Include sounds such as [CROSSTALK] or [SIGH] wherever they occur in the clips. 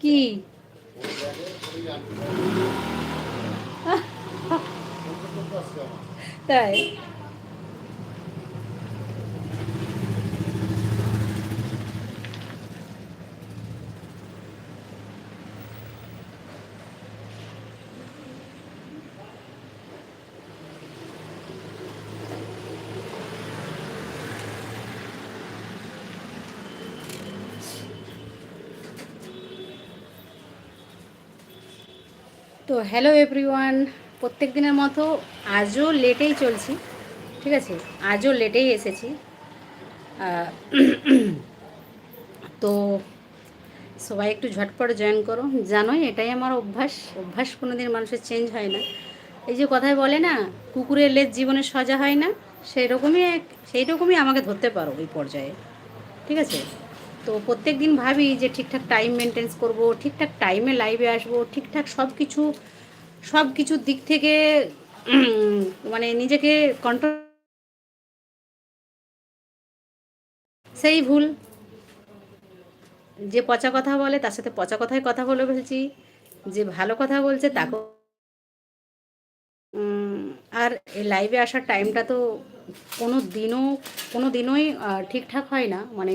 কি? তাই? তো হ্যালো এভরিওয়ান প্রত্যেক দিনের মতো আজও লেটেই চলছি, ঠিক আছে? আজও লেটেই এসেছি। তো সবাই একটু ঝটপট জয়েন করো। জানোই এটাই আমার অভ্যাস। অভ্যাস কোনো দিন মানুষের চেঞ্জ হয় না। এই যে কথায় বলে না, কুকুরের লেজ জীবনে সজা হয় না সেই রকমই সেই রকমই আমাকে ধরতে পারো ওই পর্যায়ে। ঠিক আছে? তো প্রত্যেক দিন ভাবি যে ঠিকঠাক টাইম মেনটেন্স করব, ঠিকঠাক টাইমে লাইভে আসব, ঠিকঠাক সব কিছু সব কিছুর দিক থেকে মানে নিজেকে কন্ট্রোল সেই ভুল। যে পচা কথা বলে, তার সাথে পচা কথায় কথা বলে ফেলছি। যে ভালো কথা বলছে, তাকে আর এই লাইভে আসার টাইমটা তো কোনো দিনও, কোনো দিনই ঠিকঠাক হয় না। মানে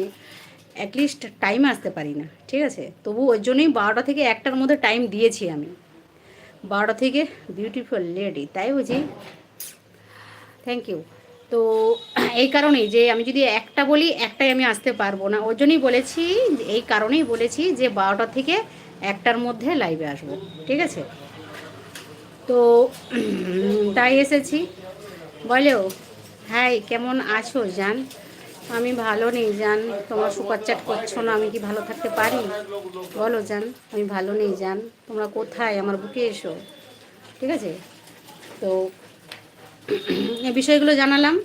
অ্যাটলিস্ট টাইমে আসতে পারি না, ঠিক আছে? তবু ওই জন্যই বারোটা থেকে একটার মধ্যে টাইম দিয়েছি আমি। বারোটা থেকে বিউটিফুল লেডি তাই বুঝি? থ্যাংক ইউ তো এই কারণেই যে আমি যদি একটা বলি, একটাই আমি আসতে পারব না। ওই জন্যই বলেছি, এই কারণেই বলেছি যে বারোটা থেকে একটার মধ্যে লাইভে আসব, ঠিক আছে? তো তাই এসেছি। বলো হাই কেমন আছো, জান? আমি ভালো নেই, জান। তোমার সুপার চ্যাট করছ না, আমি কি ভালো থাকতে পারি? বলো, জান, আমি ভালো নেই, জান। তোমরা কোথায়? আমার বুকে এসো। ঠিক আছে? তো এই বিষয়গুলো জানালাম।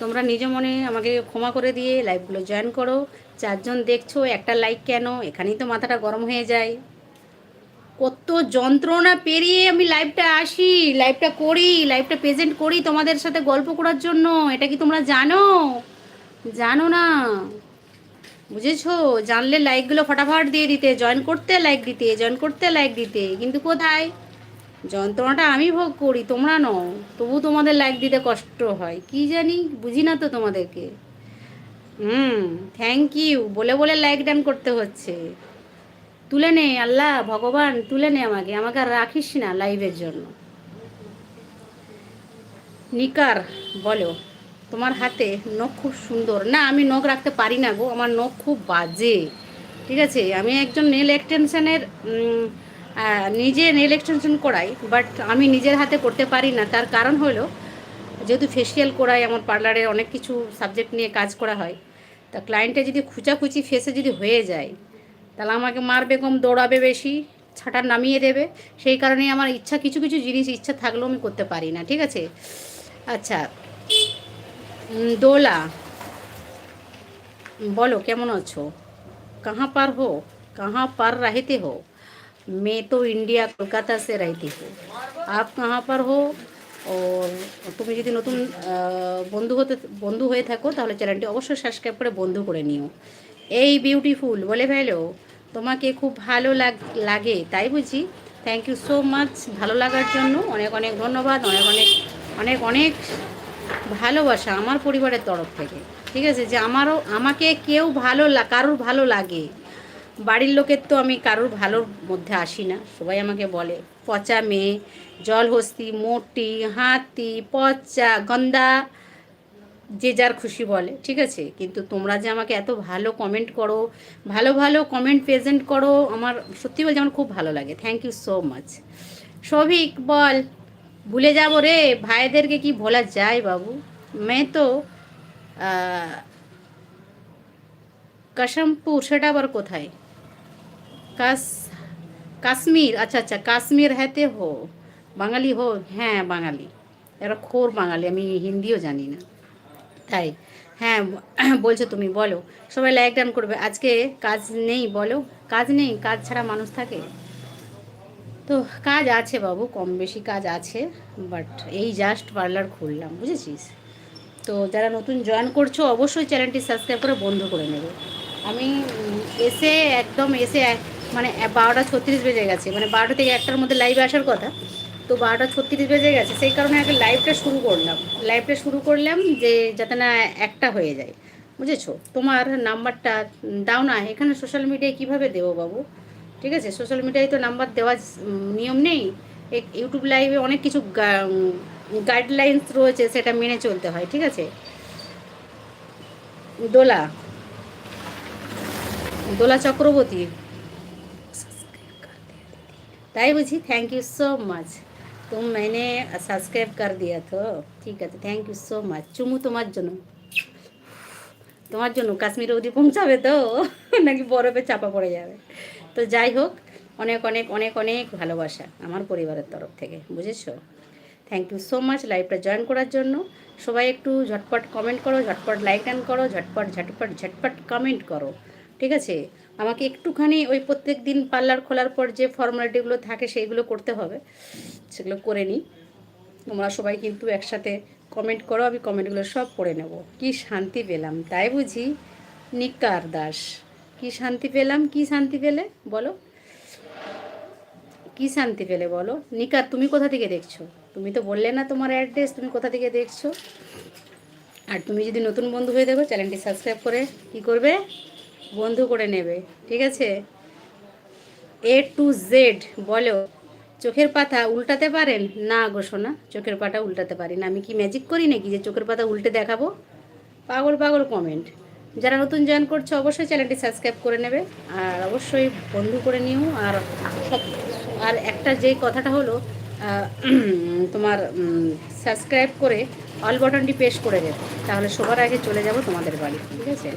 তোমরা নিজ মনে আমাকে ক্ষমা করে দিয়ে লাইভগুলো জয়েন করো। চারজন দেখছ, একটা লাইক কেন? এখানেই তো মাথাটা গরম হয়ে যায়। কত যন্ত্রণা পেরিয়ে আমি লাইভটা আসি, লাইভটা করি, লাইভটা প্রেজেন্ট করি তোমাদের সাথে গল্প করার জন্য। এটা কি তোমরা জানো? জানো না। বুঝেছ? জানলে লাইকগুলো ফটাফট দিয়ে দিতে। জয়েন করতে লাইক দিতে জয়েন করতে লাইক দিতে। কিন্তু কোথায়? যন্ত্রণাটা আমি ভোগ করি, তোমরা নও। তবু তোমাদের লাইক দিতে কষ্ট হয়। কি জানি? বুঝি না তো তোমাদেরকে। হুম থ্যাংক ইউ বলে বলে লাইক ডান করতে হচ্ছে। তুলে নে, আল্লাহ, ভগবান, তুলে নে আমাকে। আমাকে আর রাখিস না লাইভের জন্য। নিকার, বলো। তোমার হাতে নখ খুব সুন্দর। না, আমি নখ রাখতে পারি না গো, আমার নখ খুব বাজে। ঠিক আছে, আমি একজন নেল এক্সটেনশনের নিজে নেল এক্সটেনশন করাই বাট আমি নিজের হাতে করতে পারি না। তার কারণ হলো, যেহেতু ফেসিয়াল করাই, আমার পার্লারে অনেক কিছু সাবজেক্ট নিয়ে কাজ করা হয়, তা ক্লায়েন্টে যদি খুচাখুচি ফেসে যদি হয়ে যায়, তাহলে আমাকে মারবে কম, দৌড়াবে বেশি, ছাটা নামিয়ে দেবে। সেই কারণে আমার ইচ্ছা, কিছু কিছু জিনিস ইচ্ছা থাকলেও আমি করতে পারি না। ঠিক আছে? আচ্ছা। দোলা। বলো, কেমন আছো? কাহা পার হো? কাহা পার রাহেতে হো? মে তো ইন্ডিয়া, কলকাতা সে রাইতে হো। আপ কাহা পার হো? ও তুমি যদি নতুন বন্ধু হতে, বন্ধু হয়ে থাকো, তাহলে চ্যানেলটি অবশ্যই সাবস্ক্রাইব করে বন্ধু করে নিও। এই বিউটিফুল বলে ফেলো, তোমাকে খুব ভালো লাগে তাই বুঝি? থ্যাংক ইউ সো মাচ ভালো লাগার জন্য অনেক অনেক ধন্যবাদ, অনেক অনেক অনেক অনেক ভালোবাসা আমার পরিবারের তরফ থেকে। ঠিক আছে? যে আমারও, আমাকে কেউ ভালো কারোর ভালো লাগে। বাড়ির লোকের তো আমি কারোর ভালোর মধ্যে আসি না। সবাই আমাকে বলে, পচা মেয়ে জলহস্তি মোটি, হাতি, পচা, গন্দা, যে যার খুশি বলে। ঠিক আছে? কিন্তু তোমরা যে আমাকে এত ভালো কমেন্ট করো, ভালো ভালো কমেন্ট প্রেজেন্ট করো, আমার সত্যি বলতে আমার খুব ভালো লাগে। Thank you so much Souvik বল। ভুলে যাব রে, ভাইদেরকে কি ভোলা যায় বাবু? মেয়ে তো কাশমপুর, সেটা আবার কোথায়? কাশ কাশ্মীর আচ্ছা আচ্ছা কাশ্মীর হেতে হো, বাঙালি হো হ্যাঁ বাঙালি। এরা খোর বাঙালি, আমি হিন্দিও জানি না। তাই হ্যাঁ [CLEARS THROAT] বলছো তুমি, বলো। সবাই লাইক ডান করবে। আজকে কাজ নেই, বলো। কাজ নেই, কাজ ছাড়া মানুষ থাকে? তো কাজ আছে বাবু, কম বেশি কাজ আছে বাট এই জাস্ট পার্লার খুললাম, বুঝেছিস? তো যারা নতুন জয়েন করছ, অবশ্যই চ্যানেলটি সাবস্ক্রাইব করে বন্ধ করে নেবে। আমি এসে একদম এসে মানে বারোটা ছত্রিশ বেজে গেছে মানে বারোটা থেকে একটার মধ্যে লাইভে আসার কথা, তো বারোটা ছত্রিশ বেজে গেছে, সেই কারণে আগে লাইভটা শুরু করলাম। লাইভটা শুরু করলাম যে যাতে না একটা হয়ে যায়, বুঝেছ? তোমার নাম্বারটা দাও না এখানে সোশ্যাল মিডিয়ায় কীভাবে দেবো বাবু? ঠিক আছে সোশ্যাল মিডিয়ায় তো নাম্বার দেওয়ার উম, নিয়ম নেই এ- ইউটিউব লাইভে অনেক কিছু গাইডলাইন্স রয়েছে সেটা মেনে চলতে হয় ঠিক আছে দোলা দোলা চক্রবর্তী তাই বুঝি থ্যাংক ইউ সো মাচ तुम मैंने सब्सक्राइब कर दिया तो ঠিক আছে থ্যাংক ইউ সো মাচ চুমু তোমার জন্য তোমার জন্য কাশ্মীর অবধি পৌঁছাবে তো? নাকি বরফে চাপা পড়ে যাবে? তো যাই হোক, অনেক অনেক অনেক অনেক ভালোবাসা আমার পরিবারের তরফ থেকে, বুঝেছ? থ্যাংক ইউ সো মাচ লাইভটা জয়েন করার জন্য। সবাই একটু ঝটপট কমেন্ট করো, ঝটপট লাইক টান করো, ঝটপট ঝটপট ঝটপট কমেন্ট করো, ঠিক আছে? আমাকে একটুখানি ওই প্রত্যেক দিন পার্লার খোলার পর যে ফর্মালিটিগুলো থাকে, সেইগুলো করতে হবে, সেগুলো করে নিই। তোমরা সবাই কিন্তু একসাথে কমেন্ট করো, আমি কমেন্টগুলো সব পড়ে নেব। কি শান্তি পেলাম, তাই বুঝি? নিকার দাস, কি শান্তি পেলাম, কি শান্তি পেলে? বলো। কি শান্তি পেলে বলো? নিকার, তুমি কোথা থেকে দেখছ? তুমি তো বললে না তোমার অ্যাড্রেস তুমি কোথা থেকে দেখছ? আর তুমি যদি নতুন বন্ধু হয়ে দেখো চ্যানেলটি সাবস্ক্রাইব করে কি করবে? বন্ধু করে নেবে, ঠিক আছে? এ টু জেড বলো। চোখের পাতা উল্টাতে পারেন? না সোনা, চোখের পাতা উল্টাতে পারি না। আমি কি ম্যাজিক করি নাকি যে চোখের পাতা উল্টে দেখাবো? পাগল পাগল কমেন্ট যারা নতুন জয়েন করছ, অবশ্যই চ্যানেলটি সাবস্ক্রাইব করে নেবে। আর অবশ্যই বন্ধু করে নিও। আর আর একটা যে কথাটা হলো তোমার সাবস্ক্রাইব করে অল বাটনটি প্রেস করে দেবে তাহলে সবার আগে চলে যাব তোমাদের বাড়ি, ঠিক আছে?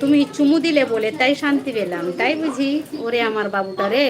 তুমি চুমু দিলে বলে, তাই শান্তি পেলাম। তাই বুঝি? ওরে আমার বাবুটা রে।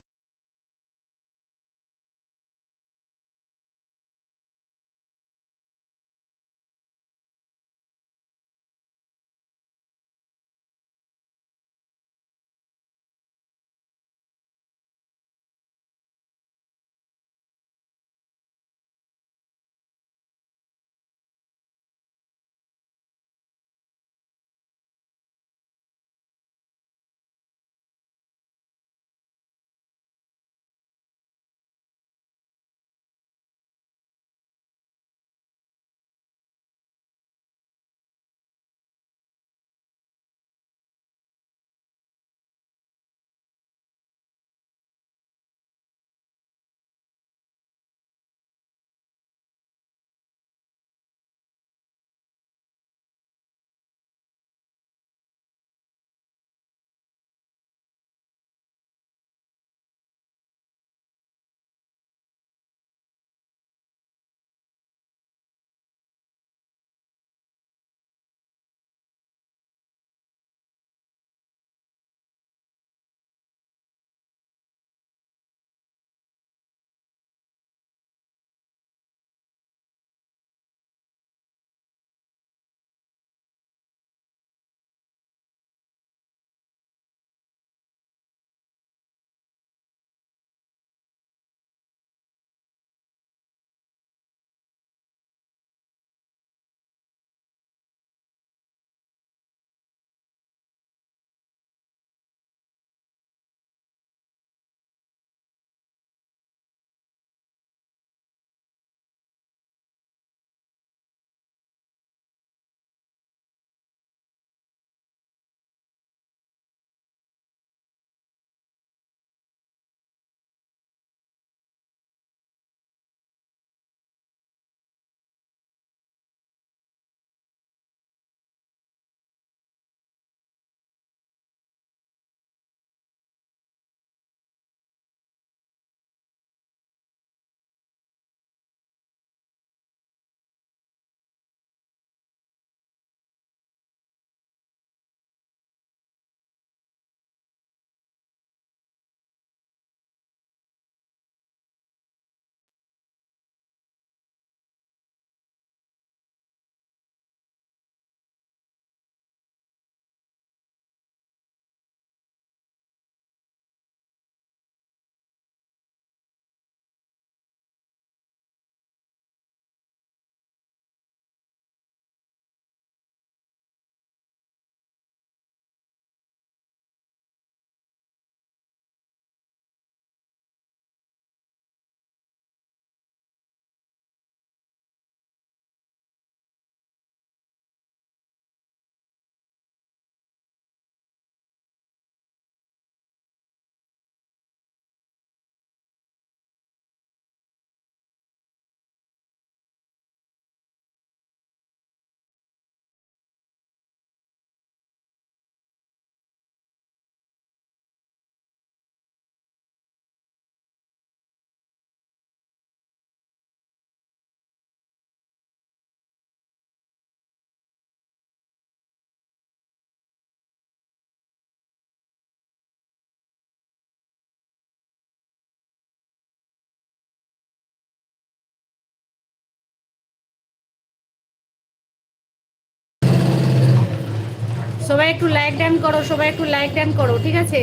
সবাই একটু লাইক ডান করো, সবাই একটু লাইক ডান করো, ঠিক আছে?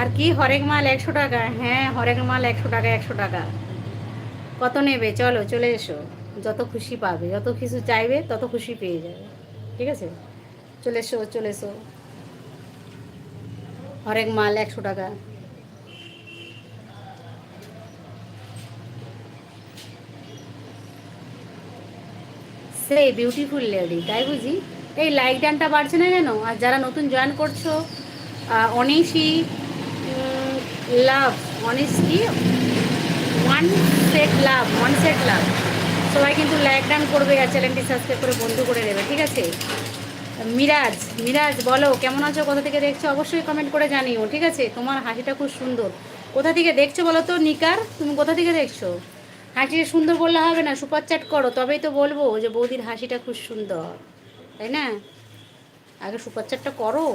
আর কি, হরেক মাল একশো টাকা? হ্যাঁ হরেক মাল একশো টাকা একশো টাকা। কত নেবে? চলো, চলে এসো। যত খুশি পাবে, যত কিছু চাইবে, তত খুশি পেয়ে যাবে। ঠিক আছে? চলে এসো চলে এসো। হরেক মাল একশো টাকা। সে বিউটিফুল লেডি তাই বুঝি? এই লাইক ডানটা বাড়ছে না কেন? আর যারা নতুন জয়েন করছ অনিশি লাভ অনিশ কি one set love one set love সবাই কিন্তু লাইক ডান করবে আর চ্যানেলটি সাবস্ক্রাইব করে বন্ধু করে নেবে, ঠিক আছে? মিরাজ মিরাজ বলো, কেমন আছো? কোথা থেকে দেখছ? অবশ্যই কমেন্ট করে জানিও, ঠিক আছে? তোমার হাসিটা খুব সুন্দর। কোথা থেকে দেখছ বলো তো, নিকার? তুমি কোথা থেকে দেখছ? হাসিটা সুন্দর বললে হবে না সুপার চ্যাট করো, তবেই তো বলব যে বৌদির হাসিটা খুব সুন্দর। তাই না? আগে সুপার চ্যাটটা করো।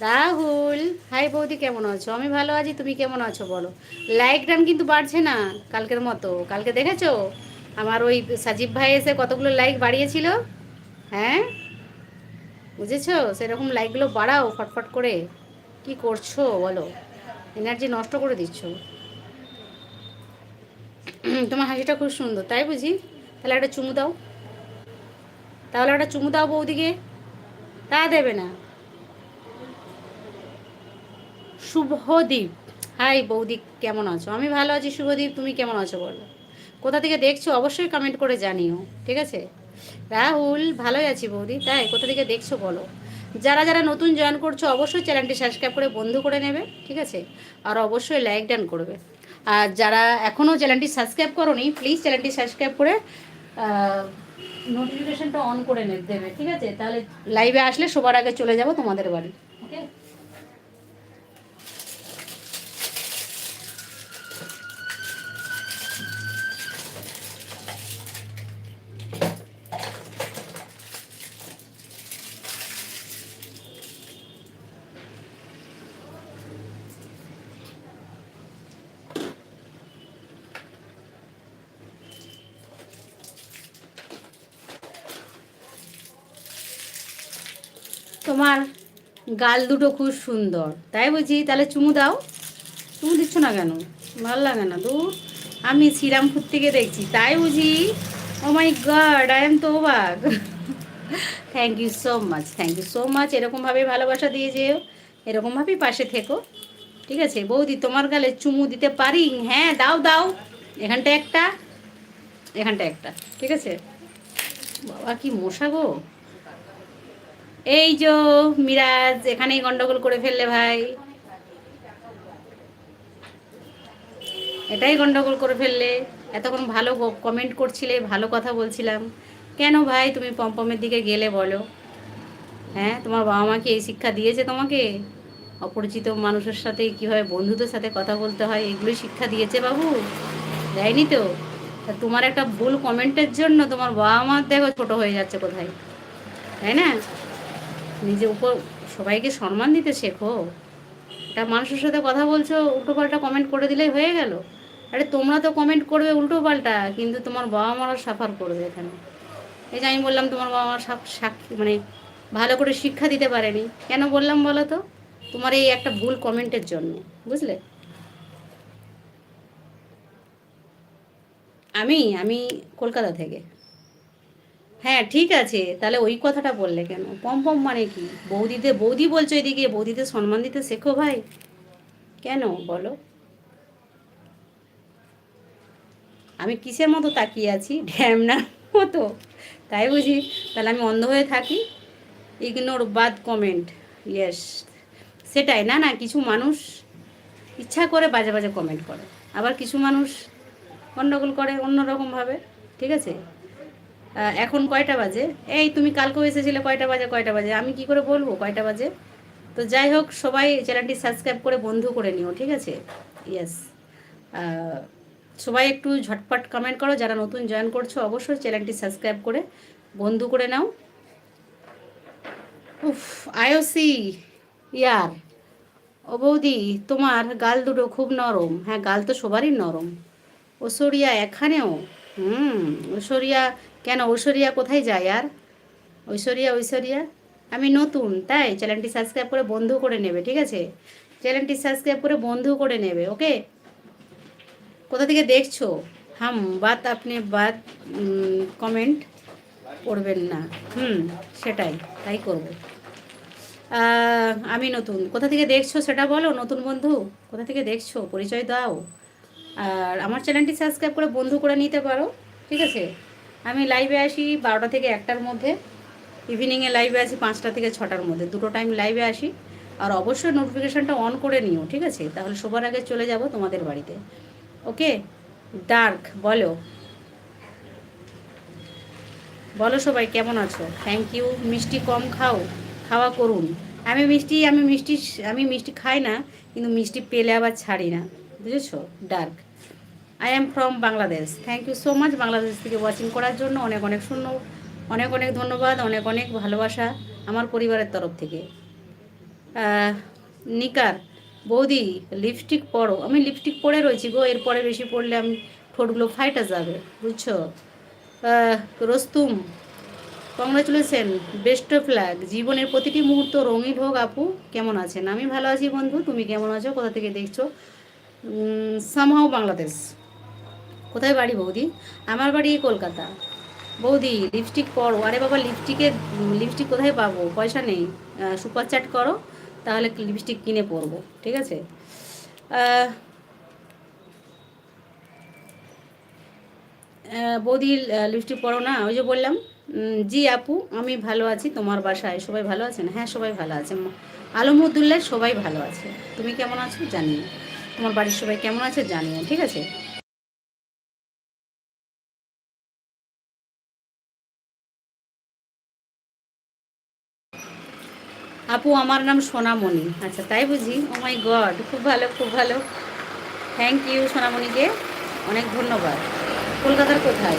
রাহুল, হাই বৌদি, কেমন আছো? আমি ভালো আছি, তুমি কেমন আছো বলো? লাইক ডান কিন্তু বাড়ছে না কালকের মতো। কালকে দেখেছ? আমার ওই সাজিব ভাই এসে কতগুলো লাইক বাড়িয়েছিল? হ্যাঁ? বুঝেছ? সেরকম লাইকগুলো বাড়াও ফটফট করে। কি করছ বলো? এনার্জি নষ্ট করে দিচ্ছ। তোমার হাসিটা খুব সুন্দর, তাই বুঝি? তাহলে একটা চুমু দাও। তাহলে একটা চুমু দাও বৌদিকে। তা দেবে না। শুভদীপ, হাই বৌদি, কেমন আছো? আমি ভালো আছি শুভদীপ, তুমি কেমন আছো বলো? কোথা থেকে দেখছ? অবশ্যই কমেন্ট করে জানিও, ঠিক আছে? রাহুল, ভালোই আছি বৌদি। তাই, কোথা থেকে দেখছ বলো? যারা যারা নতুন জয়েন করছ, অবশ্যই চ্যানেলটি সাবস্ক্রাইব করে বন্ধু করে নেবে, ঠিক আছে? আর অবশ্যই লাইক ডান করবে। আর যারা এখনও চ্যানেলটি সাবস্ক্রাইব করোনি প্লিজ চ্যানেলটি সাবস্ক্রাইব করে নোটিফিকেশনটা অন করে নেবে দেবে ঠিক আছে? তাহলে লাইভে আসলে সবার আগে চলে যাব তোমাদের বাড়ি। ওকে তোমার গাল দুটো খুব সুন্দর। তাই বুঝি তাহলে চুমু দাও। চুমু দিচ্ছ না কেন? ভালো লাগে না দু আমি শ্রীরামপুর থেকে দেখছি, তাই বুঝি? Oh my god I am তো অবাক। Thank you so much thank you so much এরকমভাবে ভালোবাসা দিয়ে যেও। এরকমভাবেই পাশে থেকো। ঠিক আছে? বৌদি, তোমার গালে চুমু দিতে পারি? হ্যাঁ দাও দাও। এখানটা একটা এখানটা একটা। ঠিক আছে? বাবা, কি মশা গো। এই যে মিরাজ, এখানেই গন্ডগোল করে ফেললে ভাই। এটাই গন্ডগোল করে ফেললে। এতক্ষণ ভালো কমেন্ট করছিলে, ভালো কথা বলছিলাম। কেন ভাই তুমি পম্পমের দিকে গেলে বলো? হ্যাঁ তোমার বাবা মা কি এই শিক্ষা দিয়েছে তোমাকে? অপরিচিত মানুষের সাথে কীভাবে বন্ধুদের সাথে কথা বলতে হয়? এগুলো শিক্ষা দিয়েছে বাবু। দেয়নি তো? তা তোমার একটা ভুল কমেন্টের জন্য তোমার বাবা মা দেখো ছোটো হয়ে যাচ্ছে কোথায়। তাই না? নিজে উপর সবাইকে সম্মান দিতে শেখো। এটা মানুষের সাথে কথা বলছো, উল্টো পাল্টা কমেন্ট করে দিলেই হয়ে গেল। আরে তোমরা তো কমেন্ট করবে উল্টো পাল্টা, কিন্তু তোমার বাবা মারা সাফার করবে এখানে। এই যে আমি বললাম তোমার বাবা মা সাক্ষী মানে ভালো করে শিক্ষা দিতে পারেনি। কেন বললাম বলো তো? তোমার এই একটা ভুল কমেন্টের জন্য, বুঝলে? আমি আমি কলকাতা থেকে। হ্যাঁ ঠিক আছে। তাহলে ওই কথাটা বললে কেন? পম পম মানে কি? বৌদিতে বৌদি বলছো এদিকে বৌদিতে সম্মান দিতে শেখো ভাই। কেন? বলো। আমি কিসের মতো তাকিয়ে আছি? ঢ্যামনার মতো? তাই বুঝি? তাহলে আমি অন্ধ হয়ে থাকি? ইগনোর বাদ কমেন্ট ইয়েস সেটাই, না না, কিছু মানুষ ইচ্ছা করে বাজে বাজে কমেন্ট করে। আবার কিছু মানুষ গণ্ডগোল করে অন্যরকমভাবে। ঠিক আছে? এখন কয়টা বাজে? এই তুমি কালকেও এসেছিলে, কয়টা বাজে কয়টা বাজে? আমি কি করে বলব কয়টা বাজে? তো যাই হোক, সবাই চ্যানেলটি সাবস্ক্রাইব করে বন্ধু করে নিও, ঠিক আছে? ইয়েস সবাই একটু ঝটপট কমেন্ট করো, যারা নতুন জয়েন করছ, অবশ্যই চ্যানেলটি সাবস্ক্রাইব করে বন্ধু করে নাও। উফ, আয়োসি, ইয়ার। ও বৌদি, তোমার গাল দুটো খুব নরম। হ্যাঁ গাল তো সবারই নরম। ঐশ্বরিয়া, এখানেও? হুম, ঐশ্বরিয়া, কেন ঐশ্বরিয়া কোথায় যায় আর? ঐশ্বরিয়া ঐশ্বরিয়া? আমি নতুন, তাই? চ্যানেলটি সাবস্ক্রাইব করে বন্ধু করে নেবে, ঠিক আছে? চ্যানেলটি সাবস্ক্রাইব করে বন্ধু করে নেবে, ওকে? কোথা থেকে দেখছ? হাম, বাত আপনি বাত কমেন্ট করবেন না। হুম, সেটাই, তাই করব। আমি নতুন, কোথা থেকে দেখছ সেটা বলো, নতুন বন্ধু? কোথা থেকে দেখছ? পরিচয় দাও। আর আমার চ্যানেলটি সাবস্ক্রাইব করে বন্ধু করে নিতে পারো, ঠিক আছে? আমি লাইভে আসি বারোটা থেকে একটার মধ্যে ইভিনিংয়ে লাইভে আসি পাঁচটা থেকে ছটার মধ্যে, দুটো টাইম লাইভে আসি। আর অবশ্যই নোটিফিকেশানটা অন করে নিও, ঠিক আছে? তাহলে সবার আগে চলে যাব তোমাদের বাড়িতে। ওকে ডার্ক বলো। বলো সবাই, কেমন আছো? থ্যাংক ইউ মিষ্টি কম খাও, খাওয়া করুন। আমি মিষ্টি আমি মিষ্টি আমি মিষ্টি খাই না, কিন্তু মিষ্টি পেলে আবার ছাড়ি না, বুঝেছ? Dark I am from Bangladesh thank you so much Bangladesh থেকে ওয়াচিং করার জন্য। অনেক অনেক শূন্য, অনেক অনেক ধন্যবাদ, অনেক অনেক ভালোবাসা আমার পরিবারের তরফ থেকে। নিকার, বৌদি লিপস্টিক পরো। আমি লিপস্টিক পরে রয়েছি গো, এরপরে বেশি পড়লে আমি ঠোঁটগুলো ফাইটা যাবে, বুঝছ? Rustam congratulation best of luck জীবনের প্রতিটি মুহূর্ত রঙিন হোক আপু, কেমন আছেন? আমি ভালো আছি বন্ধু, তুমি কেমন আছো, কোথা থেকে দেখছ? সামহাও বাংলাদেশ কোথায় বাড়ি বৌদি? আমার বাড়ি কলকাতা। বৌদি লিপস্টিক পরো। আরে বাবা লিপস্টিকের লিপস্টিক কোথায় পাবো? পয়সা নেই। সুপার চ্যাট করো, তাহলে লিপস্টিক কিনে পরবো, ঠিক আছে? বৌদি লিপস্টিক পরো না? ওই যে বললাম জি আপু, আমি ভালো আছি, তোমার বাসায় সবাই ভালো আছেন? হ্যাঁ সবাই ভালো আছে। আলমুদুল্লাহ সবাই ভালো আছে। তুমি কেমন আছো? জানিও। তোমার বাড়ির সবাই কেমন আছে? জানিও, ঠিক আছে? আপু, আমার নাম সোনামণি। আচ্ছা তাই বুঝি? ও মাই গড খুব ভালো খুব ভালো। থ্যাংক ইউ সোনামণিকে। অনেক ধন্যবাদ। কলকাতার কোথায়?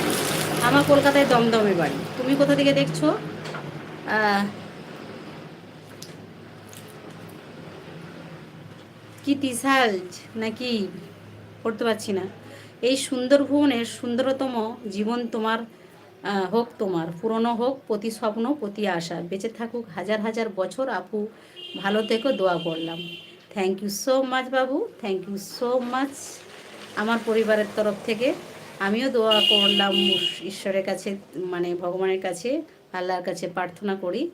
আমার কলকাতায় দমদমে বাড়ি। তুমি কোথা থেকে দেখছ? কি তিসালজ নাকি? পড়তে পারছি না। এই সুন্দর ভুবনের সুন্দরতম জীবন তোমার হোক তোমার, পুরনো হোক, প্রতি স্বপ্ন, প্রতি আশা। বেঁচে থাকুক হাজার হাজার বছর, আপু। ভালো থেকো, দোয়া করলাম। থ্যাংক ইউ সো মাচ বাবু। থ্যাংক ইউ সো মাচ আমার পরিবারের তরফ থেকে। আমিও দোয়া করলাম ঈশ্বরের কাছে মানে ভগবানের কাছে, আল্লাহর কাছে প্রার্থনা করি।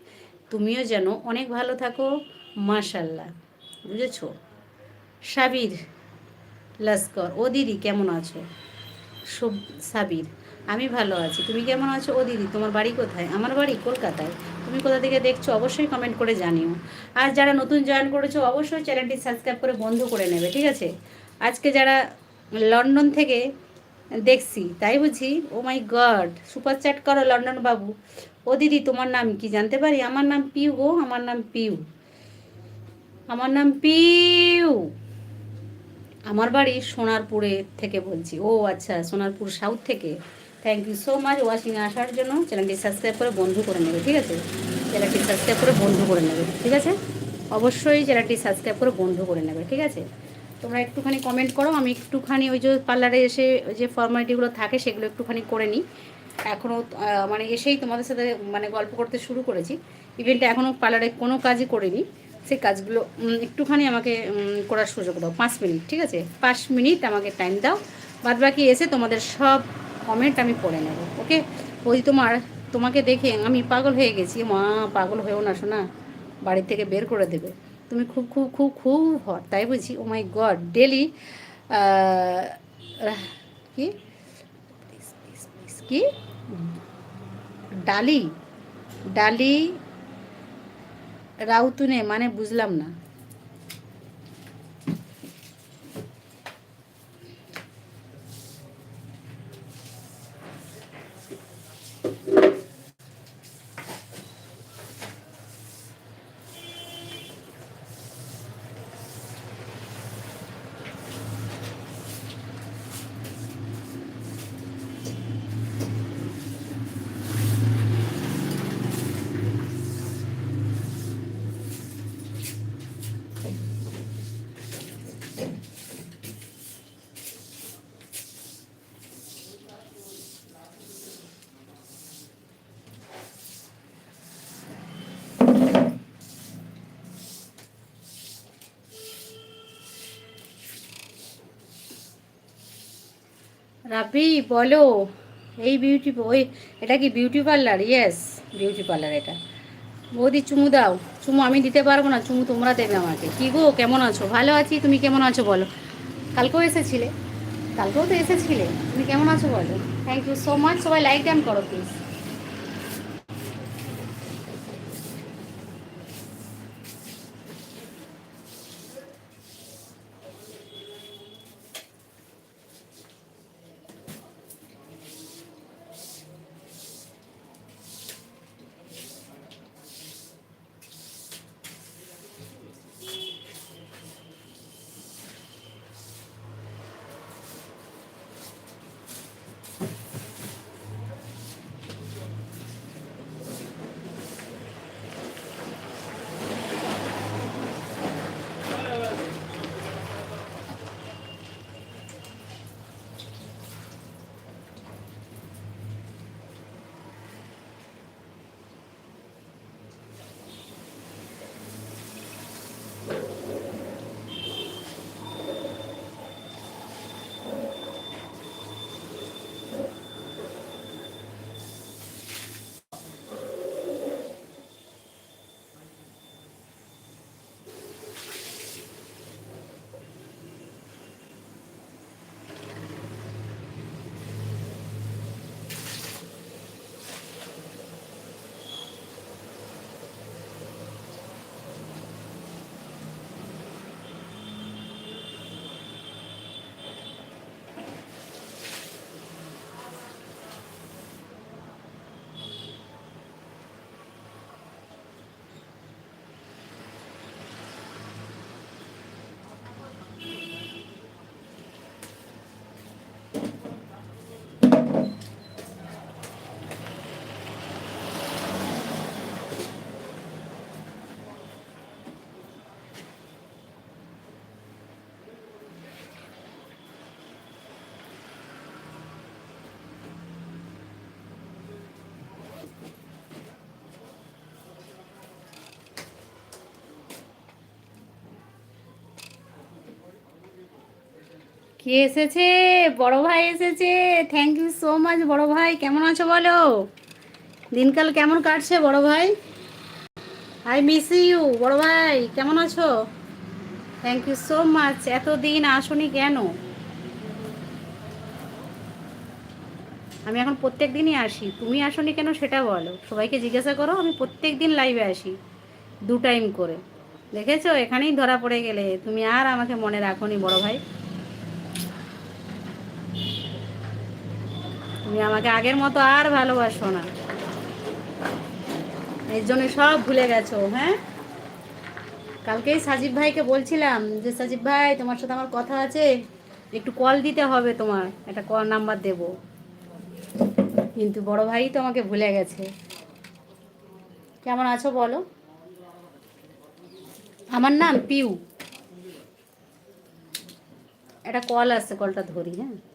তুমিও যেন অনেক ভালো থাকো। মাশাল্লাহ বুঝেছ? সাবির, লস্কর ও দিদি কেমন আছো? সব সাবির। আমি ভালো আছি। তুমি কেমন আছো? ও দিদি, তোমার বাড়ি কোথায়? আমার বাড়ি কলকাতায়। তুমি কোথা থেকে দেখছ অবশ্যই কমেন্ট করে জানিও। আর যারা নতুন জয়েন করেছ, অবশ্যই চ্যানেলটি সাবস্ক্রাইব করে বন্ধ করে নেবে, ঠিক আছে? আজকে যারা লন্ডন থেকে দেখছি, তাই বুঝি? Oh my god super chat করো লন্ডন বাবু। ও দিদি, তোমার নাম কি? জানতে পারি? আমার নাম পিউ গো, আমার নাম পিউ। আমার নাম পিউ। আমার বাড়ি সোনারপুরে থেকে বলছি। ও আচ্ছা সোনারপুর সাউথ থেকে। থ্যাংক ইউ সো মাচ ওয়াশিংয়ে আসার জন্য চ্যানেলটি সাবস্ক্রাইব করে বন্ধু করে নেবে, ঠিক আছে? চ্যানেলটি সাবস্ক্রাইব করে বন্ধু করে নেবে, ঠিক আছে? অবশ্যই চ্যানেলটি সাবস্ক্রাইব করে বন্ধু করে নেবে, ঠিক আছে? তোমরা একটুখানি কমেন্ট করো, আমি একটুখানি ওই যে পার্লারে এসে যে ফর্মালিটিগুলো থাকে সেগুলো একটুখানি করে নিই। এখনও মানে এসেই তোমাদের সাথে মানে গল্প করতে শুরু করেছি। ইভেন্টে এখনও পার্লারে কোনো কাজই করিনি। সেই কাজগুলো একটুখানি আমাকে করার সুযোগ দাও, পাঁচ মিনিট, ঠিক আছে? পাঁচ মিনিট আমাকে টাইম দাও। বাদ বাকি এসে তোমাদের সব কমেন্ট আমি পড়ে নেব ওকে ওই তোমার, তোমাকে দেখে আমি পাগল হয়ে গেছি, মা পাগল হয়েও না শোনা বাড়ি থেকে বের করে দেবে। তুমি খুব খুব খুব খুব হট, তাই বুঝি? ও মাই গড ডেলি কি? কি? ডালি ডালি রাউতুনে মানে বুঝলাম না। রাবি বলো। এই বিউটি ওই, এটা কি beauty parlour yes beauty parlour এটা। বৌদি, চুমু দাও। চুমু আমি দিতে পারব না, চুমু তোমরা দেবে আমাকে। কি গো, কেমন আছো? ভালো আছি, তুমি কেমন আছো বলো। কালকেও এসেছিলে। কালকেও তো এসেছিলে। তুমি কেমন আছো বলো? থ্যাংক ইউ সো মাচ সবাই লাইক দেন করো প্লিজ কে এসেছে? বড় ভাই এসেছে। থ্যাংক ইউ সো মাচ বড় ভাই। কেমন আছো বলো? দিনকাল কেমন কাটছে বড় ভাই? আই মিস ইউ বড় ভাই। কেমন আছো? থ্যাংক ইউ সো মাচ এতদিন আসনি কেন? আমি এখন প্রত্যেক দিনই আসি। তুমি আসনি কেন সেটা বলো। সবাইকে জিজ্ঞাসা করো, আমি প্রত্যেক দিন লাইভে আসি, দু টাইম করে। দেখেছ? এখানেই ধরা পড়ে গেলে। তুমি আর আমাকে মনে রাখো নি বড় ভাই। তুমি আমাকে আগের মতো আর ভালোবাসো না। এর জন্য সব ভুলে গেছো হ্যাঁ? কালকেই সাজিব ভাইকে বলছিলাম যে, সাজিব ভাই, তোমার সাথে আমার কথা আছে, একটু কল দিতে হবে তোমার, একটা কল নাম্বার দেব। কিন্তু বড় ভাই তো আমাকে ভুলে গেছে। কেমন আছো বলো? আমার নাম পিউ। একটা কল আসছে কলটা ধরি হ্যাঁ?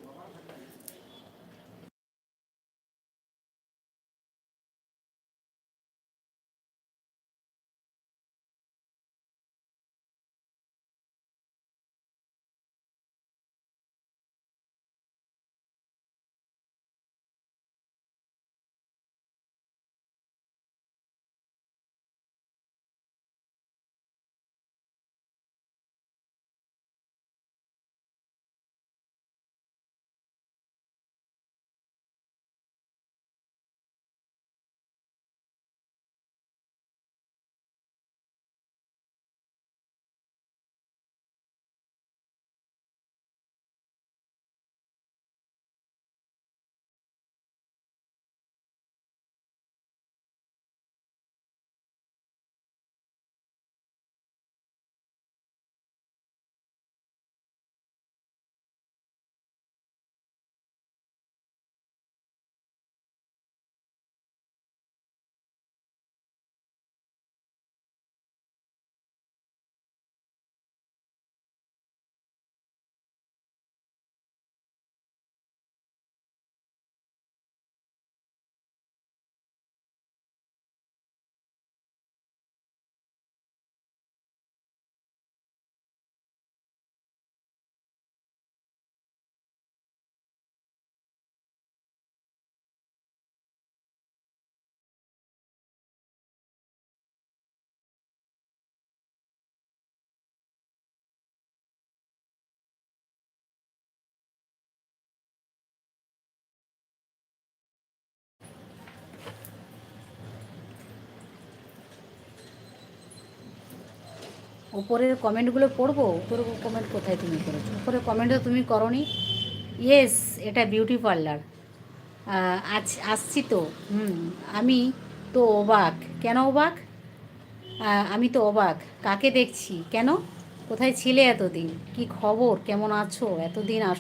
উপরের কমেন্টগুলো পড়ব? উপরের কমেন্ট কোথায় তুমি করেছ? উপরের কমেন্টও তুমি করনি? ইয়েস এটা বিউটি পার্লার আজ, আসছি তো। হুম, আমি তো অবাক। কেন অবাক? আমি তো অবাক। কাকে দেখছি? কেন? কোথায় ছিলে এতদিন? কি খবর? কেমন আছো? এতদিন আস